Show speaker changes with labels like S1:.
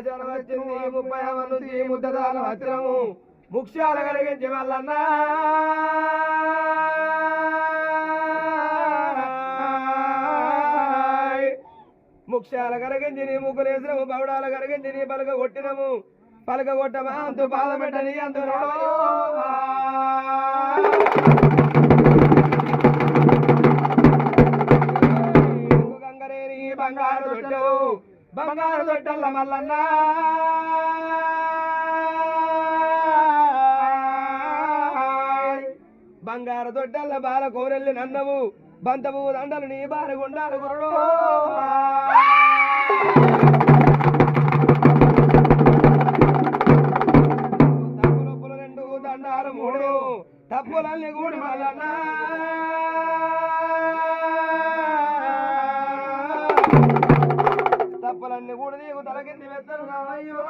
S1: ముప్పై నుంచి ముద్దదాల వజ్రము ముఖ్యాల కలిగించి మల్లన్నా ముఖ్యాల కరగించి నీ ముగ్గులేసినము పౌడాల కరగించి నీ పలక కొట్టినము. పలక కొట్టమా? అంతు బాధ పెట్టని అంతు బంగారు దొడ్డవు బంగారు దొడ్డల్ల మల్లన్నా. బంగారు దొడ్డల్ల బాల కోరెల్లి నన్నవు. బంతపు దండలు నీ బార గుండాలు గురుడు తప్పులొప్పులు రెండు దండాలు మూడు. తప్పులన్నీ కూడి మల్లన్నా. తప్పులన్నీ కూడా నీకు తలకింది వెత్తను అయ్యో